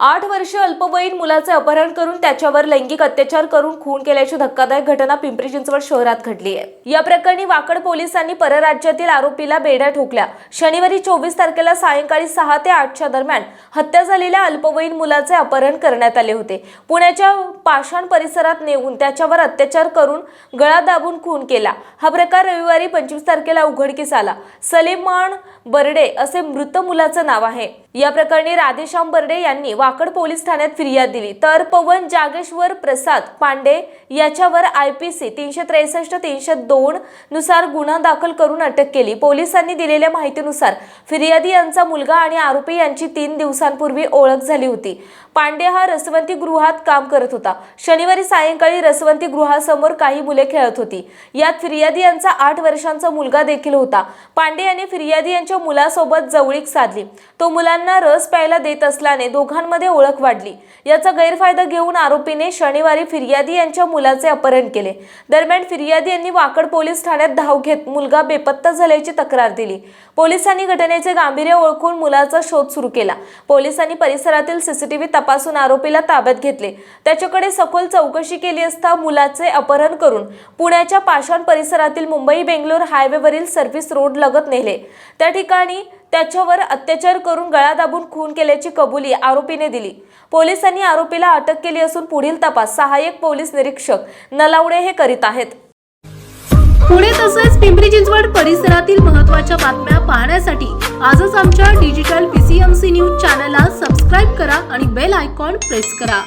आठ वर्ष अल्पवयीन मुलाचे अपहरण करून त्याच्यावर लैंगिक अत्याचार करून खून केल्याची धक्कादायक घटना पिंपरी चिंचवड शहरात घडली आहे. या प्रकरणी वाकड पोलिसांनी परराज्यातील आरोपीला बेड्या ठोकल्या. शनिवारी चोवीस तारखेला सायंकाळी सहा ते आठच्या दरम्यान हत्या झालेल्या अल्पवयीन मुलाचे अपहरण करण्यात आले होते. पुण्याच्या पाषाण परिसरात नेऊन त्याच्यावर अत्याचार करून गळा दाबून खून केला. हा प्रकार रविवारी पंचवीस तारखेला उघडकीस आला. सलेमान बर्डे असे मृत मुलाचं नाव आहे. या प्रकरणी राधेश्याम बर्डे यांनी वाकड पोलीस ठाण्यात फिर्याद दिली. तर पवन जागेश्वर प्रसाद पांडे याच्यावर आय पी सी तीनशे त्रेसष्ट तीनशे दोन नुसार गुन्हा दाखल करून अटक केली. पोलिसांनी दिलेल्या माहितीनुसार फिर्यादी यांचा मुलगा आणि आरोपी यांची तीन दिवसांपूर्वी ओळख झाली होती. पांडे हा रसवंती गृहात काम करत होता. शनिवारी सायंकाळी रसवंती गृहासमोर काही मुले खेळत होती. यात फिर्यादी यांचा आठ वर्षांचा मुलगा देखील होता. पांडे यांनी फिर्यादी यांच्या मुलासोबत जवळीक साधली. तो मुलांना रस प्यायला देत असल्याने दोघांमध्ये ओळख वाढली. याचा गैरफायदा घेऊन आरोपीने शनिवारी फिर्यादी यांच्या मुलाचे अपहरण केले. दरम्यान फिर्यादी यांनी वाकड पोलीस ठाण्यात धाव घेत मुलगा बेपत्ता झाल्याची तक्रार दिली. पोलिसांनी घटनेचे गांभीर्य ओळखून मुलाचा शोध सुरू केला. पोलिसांनी परिसरातील सीसीटीव्ही तपासून आरोपीला ताब्यात घेतले. त्याच्याकडे सखोल चौकशी केली असता मुलाचे अपहरण करून पुण्याच्या पाषाण परिसरातील मुंबई बेंगलोर हायवेवरील सर्व्हिस रोड लगत नेले. त्या ठिकाणी त्याच्यावर अत्याचार करून गळा दाबून खून केल्याची कबुली आरोपीने दिली. पोलिसांनी आरोपीला अटक केली असून पुढील तपास सहाय्यक पोलीस निरीक्षक नलावडे हे करीत आहेत. पुणे तसेच पिंपरी चिंचवड परिसरातील महत्त्वाच्या बातम्या पाहण्यासाठी आजच आमच्या डिजिटल पीसीएमसी न्यूज चॅनलला सबस्क्राईब करा आणि बेल आयकॉन प्रेस करा.